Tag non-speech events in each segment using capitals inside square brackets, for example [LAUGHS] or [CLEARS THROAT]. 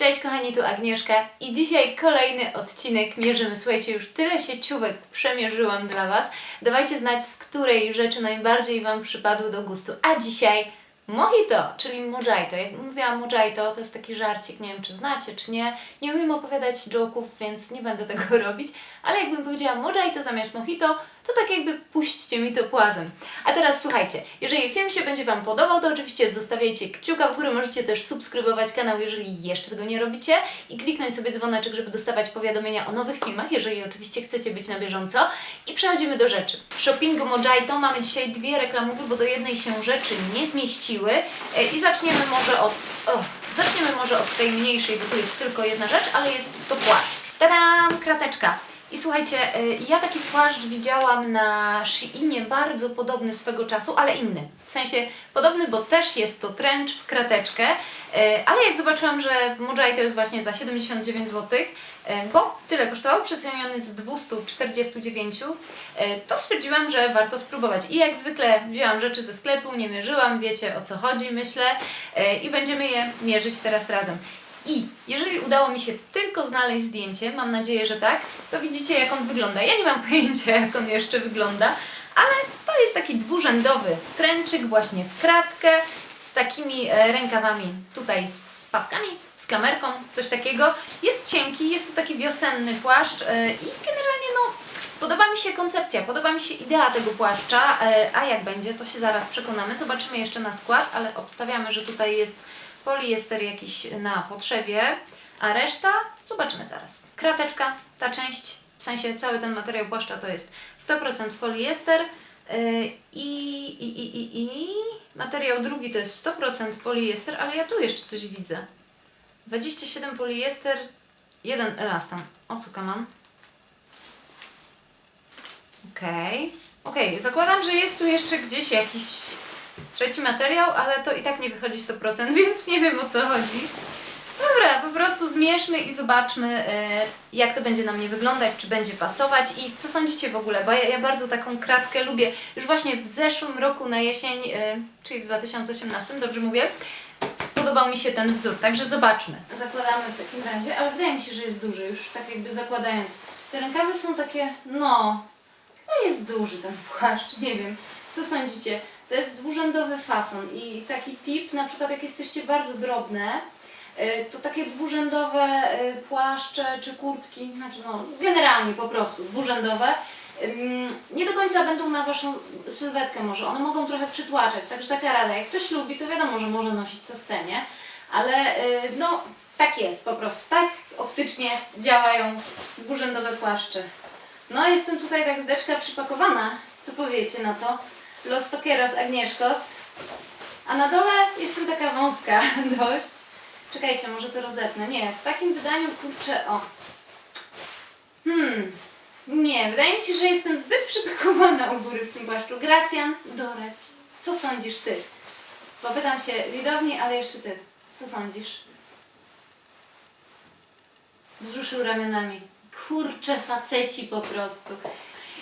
Cześć kochani, tu Agnieszka i dzisiaj kolejny odcinek mierzymy. Słuchajcie, już tyle sieciówek przemierzyłam dla Was. Dawajcie znać, z której rzeczy najbardziej Wam przypadły do gustu. A dzisiaj mojito, czyli mojito. Jak mówiłam mojito, to jest taki żarcik, nie wiem czy znacie, czy nie. Nie umiem opowiadać joków, więc nie będę tego [LAUGHS] robić. Ale jakbym powiedziała mojito zamiast mojito, to tak jakby puśćcie mi to płazem. A teraz słuchajcie, jeżeli film się będzie Wam podobał, to oczywiście zostawiajcie kciuka w górę, możecie też subskrybować kanał, jeżeli jeszcze tego nie robicie i kliknąć sobie dzwoneczek, żeby dostawać powiadomienia o nowych filmach, jeżeli oczywiście chcecie być na bieżąco. I przechodzimy do rzeczy. W shoppingu Mojito mamy dzisiaj dwie reklamowy, bo do jednej się rzeczy nie zmieściły E, i zaczniemy może od... O, zaczniemy może od tej mniejszej, bo tu jest tylko jedna rzecz, ale jest to płaszcz. Tadam! Krateczka. I słuchajcie, y, ja taki płaszcz widziałam na Sheinie bardzo podobny swego czasu, ale inny. W sensie podobny, bo też jest to trench w krateczkę, y, ale jak zobaczyłam, że w Mujai to jest właśnie za 79 zł, y, bo tyle kosztował, przeceniony z 249, to stwierdziłam, że warto spróbować. I jak zwykle wzięłam rzeczy ze sklepu, nie mierzyłam, wiecie o co chodzi, myślę, i będziemy je mierzyć teraz razem. I jeżeli udało mi się tylko znaleźć zdjęcie, mam nadzieję, że tak, to widzicie jak on wygląda. Ja nie mam [LAUGHS] pojęcia jak on jeszcze wygląda, ale to jest taki dwurzędowy tręczyk właśnie w kratkę z takimi e, rękawami tutaj z paskami, z klamerką, coś takiego. Jest cienki, jest to taki wiosenny płaszcz e, i generalnie no Podoba mi się koncepcja, podoba mi się idea tego płaszcza, e, a jak będzie, to się zaraz przekonamy. Zobaczymy jeszcze na skład, ale obstawiamy, że tutaj jest poliester jakiś na potrzewie, a reszta zobaczymy zaraz. Krateczka, ta część, w sensie cały ten materiał płaszcza to jest 100% poliester yy, i, i, i, i, i materiał drugi to jest 100% poliester, ale ja tu jeszcze coś widzę. 27 poliester, 1 elastan. O co kaman? Okej. Okay. Okej, okay. zakładam, że jest tu jeszcze gdzieś jakiś trzeci materiał, ale to i tak nie wychodzi 100%, [LAUGHS] więc nie wiem o co chodzi. Dobra, po prostu zmierzmy i zobaczmy, e, jak to będzie na mnie wyglądać, czy będzie pasować i co sądzicie w ogóle, bo ja, ja bardzo taką kratkę lubię. Już właśnie w zeszłym roku na jesień, e, czyli w 2018, dobrze mówię, spodobał mi się ten wzór, także zobaczmy. Zakładamy w takim razie, ale wydaje mi się, że jest duży, już tak jakby zakładając. Te rękawy są takie, no, chyba jest duży ten płaszcz, nie wiem. Co sądzicie? To jest dwurzędowy fason i taki tip, na przykład jak jesteście bardzo drobne, y, to takie dwurzędowe y, płaszcze czy kurtki, znaczy no generalnie po prostu dwurzędowe, nie do końca będą na Waszą sylwetkę może, one mogą trochę przytłaczać, także taka rada, jak ktoś lubi, to wiadomo, że może nosić co chce, nie? Ale y, no tak jest po prostu, tak optycznie działają dwurzędowe płaszcze. No jestem tutaj tak z deczka przypakowana, co powiecie na to? Los Paqueros Agnieszkos. A na dole jestem taka wąska [LAUGHS] dość. Czekajcie, może to rozetnę. Nie, w takim wydaniu kurczę, o. Hmm. Nie, wydaje mi się, że jestem zbyt przypakowana u góry w tym płaszczu. Gracjan, Doreć. Co sądzisz ty? Bo pytam się widowni, ale jeszcze ty. Co sądzisz? Wzruszył ramionami. Kurcze faceci po prostu.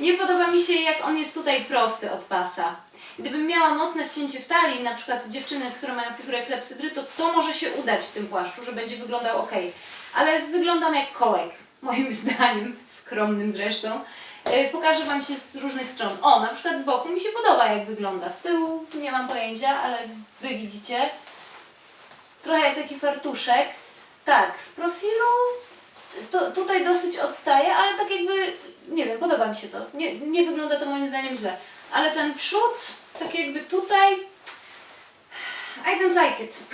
Nie podoba mi się, jak on jest tutaj prosty od pasa. Gdybym miała mocne wcięcie w talii, na przykład dziewczyny, które mają figurę klepsydry, to to może się udać w tym płaszczu, że będzie wyglądał ok. Ale wyglądam jak kołek, [LAUGHS] moim zdaniem, skromnym zresztą. Yy, pokażę Wam się z różnych stron. O, na przykład z boku mi się podoba, jak wygląda. Z tyłu nie mam pojęcia, ale Wy widzicie. Trochę jak taki fartuszek. Tak, z profilu to tutaj dosyć odstaje, ale tak jakby, nie wiem, podoba mi się to. Nie, nie wygląda to moim zdaniem źle. Ale ten przód, tak jakby tutaj, I don't like it. [CLEARS THROAT]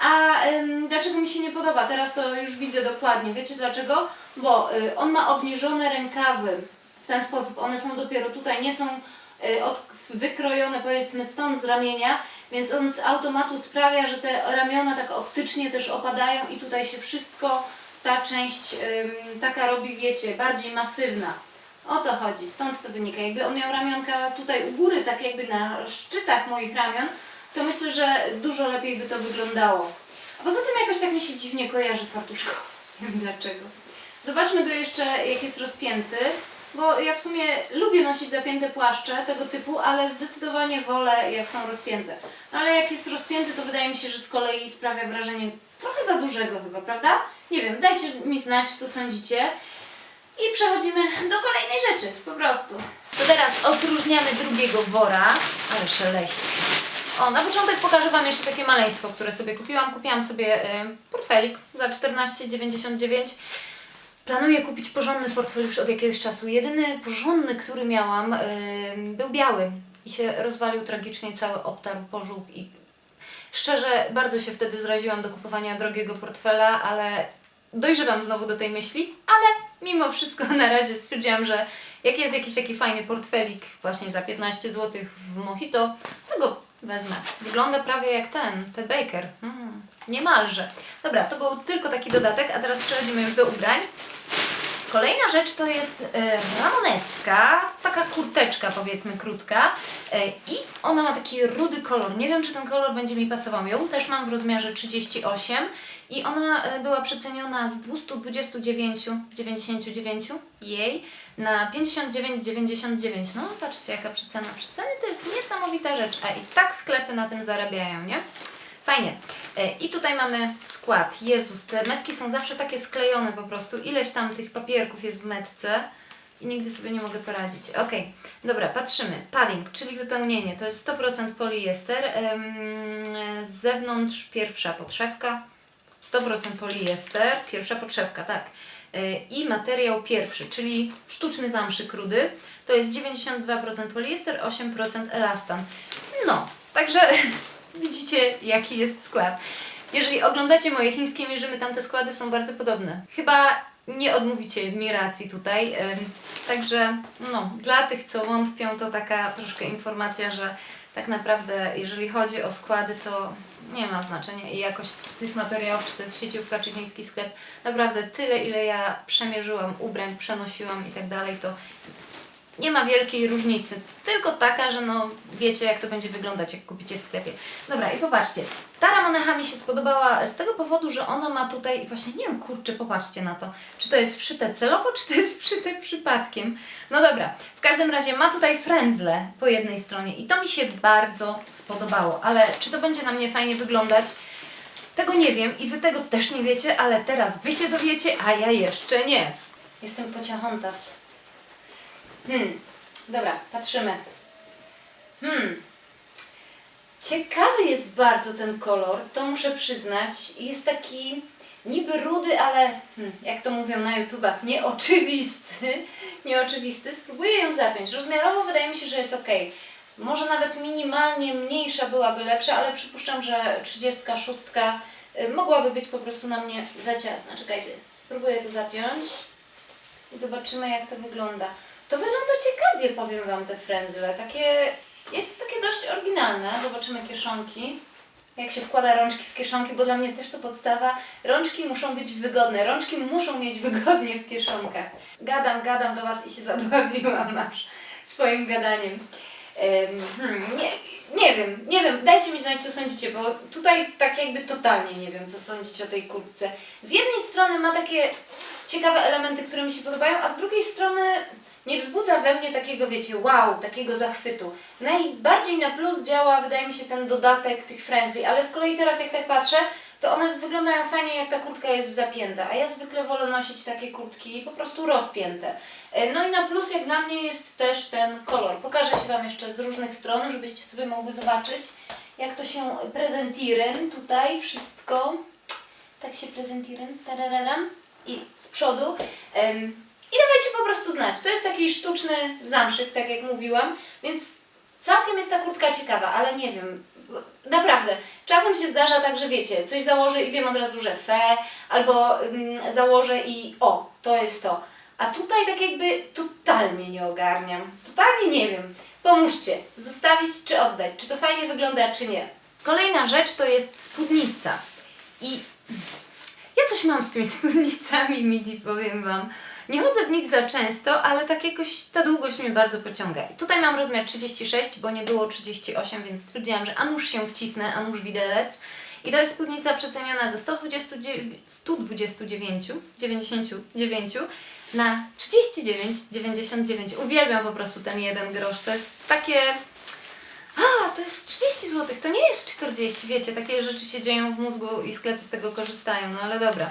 A ym, dlaczego mi się nie podoba? Teraz to już widzę dokładnie. Wiecie dlaczego? Bo y, on ma obniżone rękawy w ten sposób. One są dopiero tutaj, nie są y, od, wykrojone powiedzmy stąd z ramienia, więc on z automatu sprawia, że te ramiona tak optycznie też opadają i tutaj się wszystko ta część taka robi, wiecie, bardziej masywna. O to chodzi, stąd to wynika. Jakby on miał ramionka tutaj u góry, tak jakby na szczytach moich ramion, to myślę, że dużo lepiej by to wyglądało. A poza tym jakoś tak mi się dziwnie kojarzy fartuszko. [LAUGHS] Nie wiem dlaczego. Zobaczmy go jeszcze, jak jest rozpięty. Bo ja w sumie lubię nosić zapięte płaszcze tego typu, ale zdecydowanie wolę jak są rozpięte. No ale jak jest rozpięty, to wydaje mi się, że z kolei sprawia wrażenie trochę za dużego chyba, prawda? Nie wiem, dajcie mi znać, co sądzicie. I przechodzimy do kolejnej rzeczy, po prostu. To teraz opróżniamy drugiego wora, ale szeleści. O, na początek pokażę Wam jeszcze takie maleństwo, które sobie kupiłam. Kupiłam sobie y, portfelik za 14,99. Planuję kupić porządny portfel już od jakiegoś czasu. Jedyny porządny, który miałam, y, był biały i się rozwalił tragicznie, cały obtarł, pożółkł i szczerze bardzo się wtedy zraziłam do kupowania drogiego portfela, ale dojrzewam znowu do tej myśli, ale mimo wszystko [LAUGHS] na razie stwierdziłam, że jak jest jakiś taki fajny portfelik właśnie za 15 zł w Mojito, to go wezmę. Wygląda prawie jak ten, Ted Baker. Mm, niemalże. Dobra, to był tylko taki dodatek, a teraz przechodzimy już do ubrań. Kolejna rzecz to jest e, ramoneska, taka kurteczka powiedzmy krótka e, i ona ma taki rudy kolor. Nie wiem czy ten kolor będzie mi pasował. Ją też mam w rozmiarze 38 i ona e, była przeceniona z 229,99 jej na 59,99. No patrzcie jaka przecena. Przeceny to jest niesamowita rzecz, a i tak sklepy na tym zarabiają, nie? Fajnie. E, I tutaj mamy skład. Jezus, te metki są zawsze takie sklejone po prostu. Ileś tam tych papierków jest w metce i nigdy sobie nie mogę poradzić. Ok, dobra, patrzymy. Padding, czyli wypełnienie. To jest 100% poliester. Z zewnątrz pierwsza podszewka. 100% poliester, pierwsza podszewka, tak. E, I materiał pierwszy, czyli sztuczny zamszyk rudy. To jest 92% poliester, 8% elastan. No, także [LAUGHS] widzicie jaki jest skład. Jeżeli oglądacie moje chińskie mierzymy, tam te składy są bardzo podobne. Chyba nie odmówicie mi racji tutaj. Także no, dla tych, co wątpią, to taka troszkę informacja, że tak naprawdę jeżeli chodzi o składy, to nie ma znaczenia i jakość tych materiałów, czy to jest sieciówka, czy chiński sklep. Naprawdę tyle, ile ja przemierzyłam ubrań, przenosiłam i tak dalej, to nie ma wielkiej różnicy. Tylko taka, że no wiecie jak to będzie wyglądać, jak kupicie w sklepie. Dobra, i popatrzcie. Ta Ramonecha mi się spodobała z tego powodu, że ona ma tutaj, właśnie nie wiem, kurczę, popatrzcie na to. Czy to jest wszyte celowo, czy to jest wszyte przypadkiem? No dobra, w każdym razie ma tutaj frędzle po jednej stronie i to mi się bardzo spodobało. Ale czy to będzie na mnie fajnie wyglądać? Tego nie wiem i wy tego też nie wiecie, ale teraz wy się dowiecie, a ja jeszcze nie. Jestem pociachontas. Hmm, dobra, patrzymy. Hmm. Ciekawy jest bardzo ten kolor, to muszę przyznać. Jest taki niby rudy, ale hmm, jak to mówią na YouTubach, nieoczywisty. [LAUGHS] Nieoczywisty. Spróbuję ją zapiąć. Rozmiarowo wydaje mi się, że jest ok. Może nawet minimalnie mniejsza byłaby lepsza, ale przypuszczam, że 36 y, mogłaby być po prostu na mnie za ciasna. Czekajcie, spróbuję to zapiąć i zobaczymy jak to wygląda. To wygląda ciekawie, powiem Wam, te frędzle. Takie, jest to takie dość oryginalne. Zobaczymy kieszonki. Jak się wkłada rączki w kieszonki, bo dla mnie też to podstawa. Rączki muszą być wygodne. Rączki muszą mieć wygodnie w kieszonkach. Gadam, gadam do Was i się zadławiłam aż swoim gadaniem. Em, Hmm, nie, nie wiem, nie wiem, dajcie mi znać co sądzicie, bo tutaj tak jakby totalnie nie wiem co sądzicie o tej kurtce. Z jednej strony ma takie ciekawe elementy, które mi się podobają, a z drugiej strony nie wzbudza we mnie takiego, wiecie, wow, takiego zachwytu. Najbardziej na plus działa, wydaje mi się, ten dodatek tych frędzli, ale z kolei teraz jak tak patrzę, to one wyglądają fajnie, jak ta kurtka jest zapięta, a ja zwykle wolę nosić takie kurtki po prostu rozpięte. E, No i na plus jak dla mnie jest też ten kolor. Pokażę się Wam jeszcze z różnych stron, żebyście sobie mogły zobaczyć, jak to się prezentiren tutaj, wszystko. Tak się prezentiren, tarararam. I z przodu. I dawajcie po prostu znać. To jest taki sztuczny zamszyk, tak jak mówiłam, więc całkiem jest ta kurtka ciekawa, ale nie wiem. Naprawdę, czasem się zdarza tak, że wiecie, coś założę i wiem od razu, że fe, albo ym, założę i o, to jest to. A tutaj tak jakby totalnie nie ogarniam. Totalnie nie wiem. Pomóżcie, zostawić czy oddać, czy to fajnie wygląda, czy nie. Kolejna rzecz to jest spódnica. I ja coś mam z tymi [LAUGHS] spódnicami, midi, powiem Wam. Nie chodzę w nich za często, ale tak jakoś ta długość mnie bardzo pociąga. Tutaj mam rozmiar 36, bo nie było 38, więc stwierdziłam, że a nuż się wcisnę, a nuż widelec. I to jest spódnica przeceniona ze 129, 129, 99 na 39,99. Uwielbiam po prostu ten jeden grosz. To jest takie... A, to jest 30 zł, to nie jest 40, wiecie, takie rzeczy się dzieją w mózgu i sklepy z tego korzystają, no ale dobra.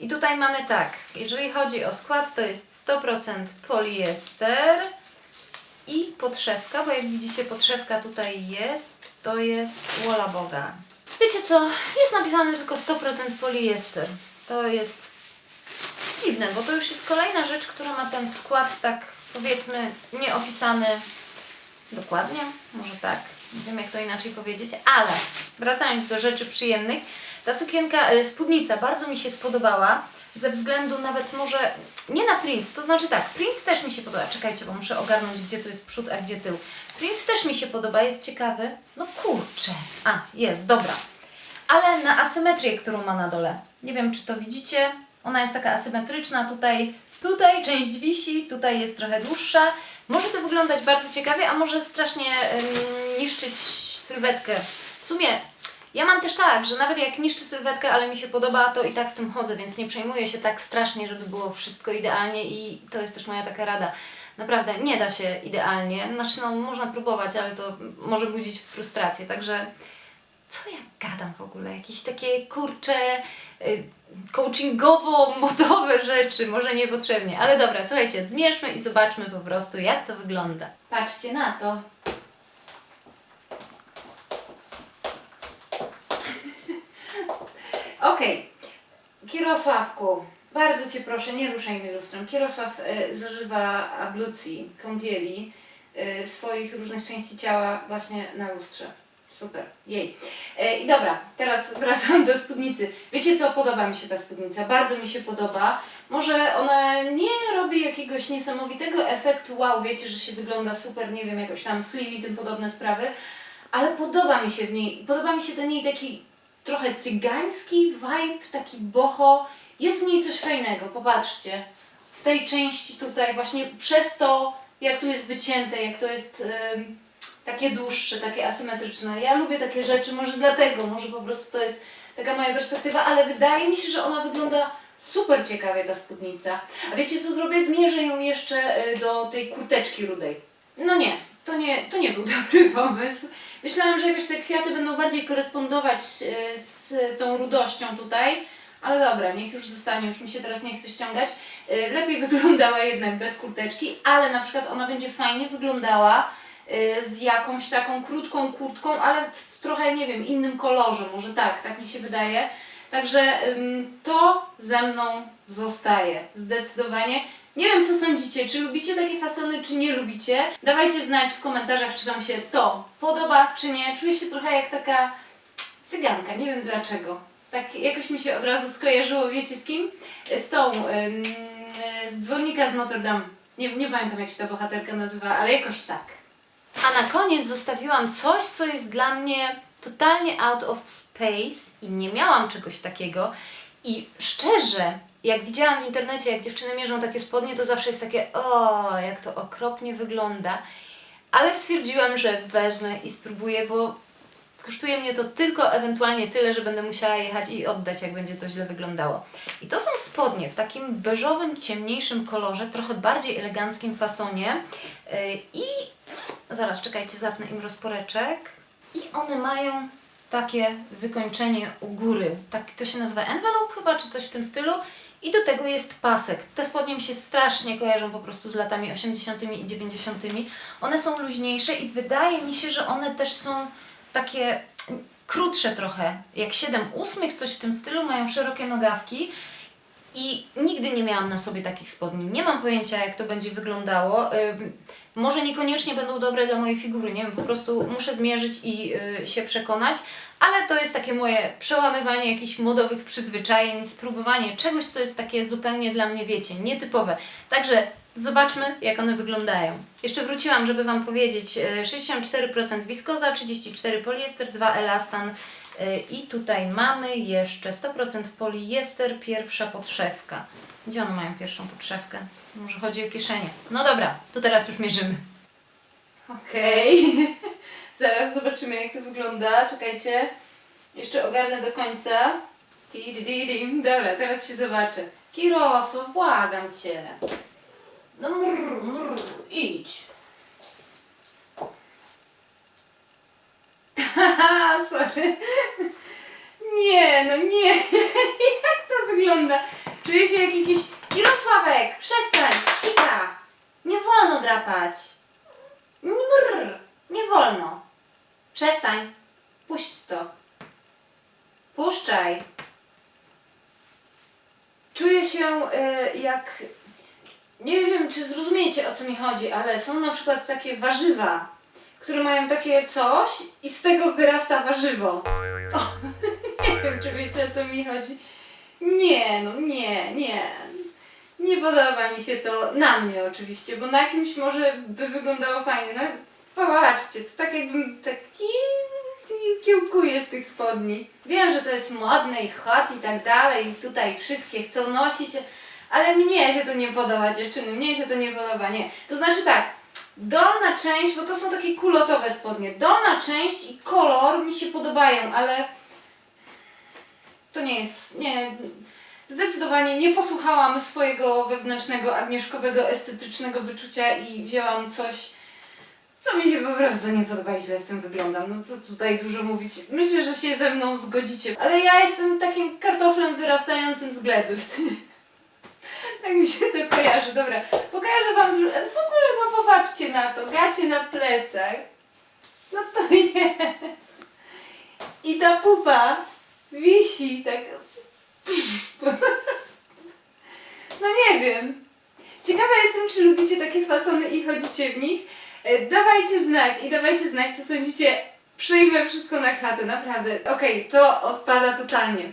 I tutaj mamy tak, jeżeli chodzi o skład, to jest 100% poliester i podszewka, bo jak widzicie podszewka tutaj jest, to jest wola Boga. Wiecie co, jest napisane tylko 100% poliester. To jest dziwne, bo to już jest kolejna rzecz, która ma ten skład tak powiedzmy nieopisany dokładnie, może tak, nie wiem jak to inaczej powiedzieć, ale wracając do rzeczy przyjemnych, ta sukienka, e, spódnica bardzo mi się spodobała, ze względu nawet może, nie na print, to znaczy tak, print też mi się podoba, czekajcie, bo muszę ogarnąć gdzie tu jest przód, a gdzie tył. Print też mi się podoba, jest ciekawy, no kurczę, a jest, dobra, ale na asymetrię, którą ma na dole. Nie wiem, czy to widzicie. Ona jest taka asymetryczna. Tutaj, tutaj część wisi, tutaj jest trochę dłuższa. Może to wyglądać bardzo ciekawie, a może strasznie niszczyć sylwetkę. W sumie ja mam też tak, że nawet jak niszczy sylwetkę, ale mi się podoba, to i tak w tym chodzę, więc nie przejmuję się tak strasznie, żeby było wszystko idealnie i to jest też moja taka rada. Naprawdę nie da się idealnie. Znaczy, no, można próbować, ale to może budzić frustrację. Także co ja gadam w ogóle? Jakieś takie kurcze y, coachingowo-modowe [LAUGHS] rzeczy, może niepotrzebnie. Ale dobra, słuchajcie, zmierzmy i zobaczmy po prostu, jak to wygląda. Patrzcie na to. Okej, Kierosławku, bardzo Cię proszę, nie ruszaj mi lustrem. Kierosław y, zażywa ablucji, kąpieli y, swoich różnych części ciała właśnie na lustrze. Super, jej. E, I dobra, teraz wracam do spódnicy. Wiecie co, podoba mi się ta spódnica, bardzo mi się podoba. Może ona nie robi jakiegoś niesamowitego efektu, wow, wiecie, że się wygląda super, nie wiem, jakoś tam slim i tym podobne sprawy, ale podoba mi się w niej, podoba mi się ten jej taki trochę cygański vibe, taki boho. Jest w niej coś fajnego, popatrzcie. W tej części tutaj właśnie przez to, jak tu jest wycięte, jak to jest... ym, takie dłuższe, takie asymetryczne. Ja lubię takie rzeczy, może dlatego, może po prostu to jest taka moja perspektywa, ale wydaje mi się, że ona wygląda super ciekawie ta spódnica. A wiecie co zrobię? Zmierzę ją jeszcze y, do tej kurteczki rudej. No nie, to nie, to nie był dobry pomysł. Myślałam, że jakoś te kwiaty będą bardziej korespondować y, z tą rudością tutaj, ale dobra, niech już zostanie, już mi się teraz nie chce ściągać. Y, Lepiej [LAUGHS] wyglądała jednak bez kurteczki, ale na przykład ona będzie fajnie wyglądała y, z jakąś taką krótką kurtką, ale w trochę, nie wiem, innym kolorze, może tak, tak mi się wydaje. Także to ze mną zostaje, zdecydowanie. Nie wiem, co sądzicie, czy lubicie takie fasony, czy nie lubicie. Dawajcie znać w komentarzach, czy Wam się to podoba, czy nie. Czuję się trochę jak taka cyganka, nie wiem dlaczego. Tak jakoś mi się od razu skojarzyło, wiecie z kim? Z tą, ym, z dzwonnika z Notre Dame. Nie, nie pamiętam, jak się ta bohaterka nazywa, ale jakoś tak. A na koniec zostawiłam coś, co jest dla mnie totalnie out of space i nie miałam czegoś takiego. I szczerze, jak widziałam w internecie, jak dziewczyny mierzą takie spodnie, to zawsze jest takie, o, jak to okropnie wygląda. Ale stwierdziłam, że wezmę i spróbuję, bo kosztuje mnie to tylko ewentualnie tyle, że będę musiała jechać i oddać, jak będzie to źle wyglądało. I to są spodnie w takim beżowym, ciemniejszym kolorze, trochę bardziej eleganckim fasonie. Yy, I zaraz, czekajcie, zapnę im rozporeczek. I one mają takie wykończenie u góry. Tak, to się nazywa envelope chyba, czy coś w tym stylu. I do tego jest pasek. Te spodnie mi się strasznie kojarzą po prostu z latami 80. i 90. One są luźniejsze i wydaje mi się, że one też są takie krótsze trochę, jak 7 ósmych, coś w tym stylu, mają szerokie nogawki. I nigdy nie miałam na sobie takich spodni. Nie mam pojęcia, jak to będzie wyglądało. Może niekoniecznie będą dobre dla mojej figury, nie wiem, po prostu muszę zmierzyć i y, się przekonać, ale to jest takie moje przełamywanie jakichś modowych przyzwyczajeń, spróbowanie czegoś, co jest takie zupełnie dla mnie, wiecie, nietypowe. Także zobaczmy, jak one wyglądają. Jeszcze wróciłam, żeby Wam powiedzieć, y, 64% wiskoza, 34% poliester, 2 elastan y, i tutaj mamy jeszcze 100% poliester, pierwsza podszewka. Gdzie one mają pierwszą podszewkę? Może chodzi o kieszenie. No dobra, to teraz już mierzymy. Okej. [LAUGHS] Zaraz zobaczymy, jak to wygląda. Czekajcie. Jeszcze ogarnę do końca. Dobra, teraz się zobaczę. Kirosław, błagam cię. No mrr, mrr, idź. [LAUGHS] sorry. Nie, no nie. [LAUGHS] Jak to wygląda? Czuję się jak jakiś... Kirosławek, przestań, sika. Nie wolno drapać. Mrr, nie wolno. Przestań. Puść to. Puszczaj. Czuję się y, jak. Nie wiem, czy zrozumiecie o co mi chodzi, ale są na przykład takie warzywa, które mają takie coś i z tego wyrasta warzywo. O, [LAUGHS] nie wiem, czy wiecie o co mi chodzi. Nie, no nie, nie. Nie podoba mi się to na mnie oczywiście, bo na kimś może by wyglądało fajnie. No popatrzcie, to tak jakbym tak ki- ki- kiełkuję z tych spodni. Wiem, że to jest modne i hot i tak dalej, i tutaj wszystkie chcą nosić, ale mnie się to nie podoba, dziewczyny, mnie się to nie podoba, nie. To znaczy tak, dolna część, bo to są takie kulotowe spodnie, dolna część i kolor mi się podobają, ale to nie jest, nie, zdecydowanie nie posłuchałam swojego wewnętrznego, agnieszkowego, estetycznego wyczucia i wzięłam coś, co mi się po prostu nie podoba i źle w tym wyglądam. No co tutaj dużo mówić. Myślę, że się ze mną zgodzicie. Ale ja jestem takim kartoflem wyrastającym z gleby w tym. Tak mi się to kojarzy. Dobra, pokażę wam. W ogóle no popatrzcie na to. Gacie na plecach. Co to [LAUGHS] jest? I ta pupa wisi tak. No nie wiem. Ciekawa jestem, czy lubicie takie fasony i chodzicie w nich. E, Dawajcie znać i dawajcie znać, co sądzicie. Przyjmę wszystko na klatę, naprawdę. Okej, to odpada totalnie.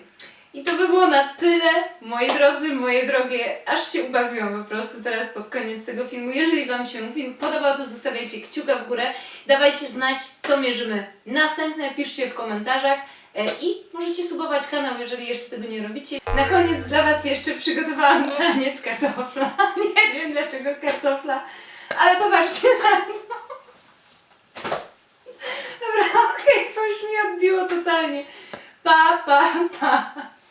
I to by było na tyle, moi drodzy, moje drogie. Aż się ubawiłam po prostu teraz pod koniec tego filmu. Jeżeli Wam się film podobał, to zostawiajcie kciuka w górę. Dawajcie znać, co mierzymy następne. Piszcie w komentarzach. E, I możecie subować kanał, jeżeli jeszcze tego nie robicie. Na koniec dla Was jeszcze przygotowałam taniec kartofla. [LAUGHS] Nie wiem dlaczego kartofla, ale popatrzcie na to. Dobra, [LAUGHS] okej, bo już mi odbiło totalnie. Pa, pa, pa.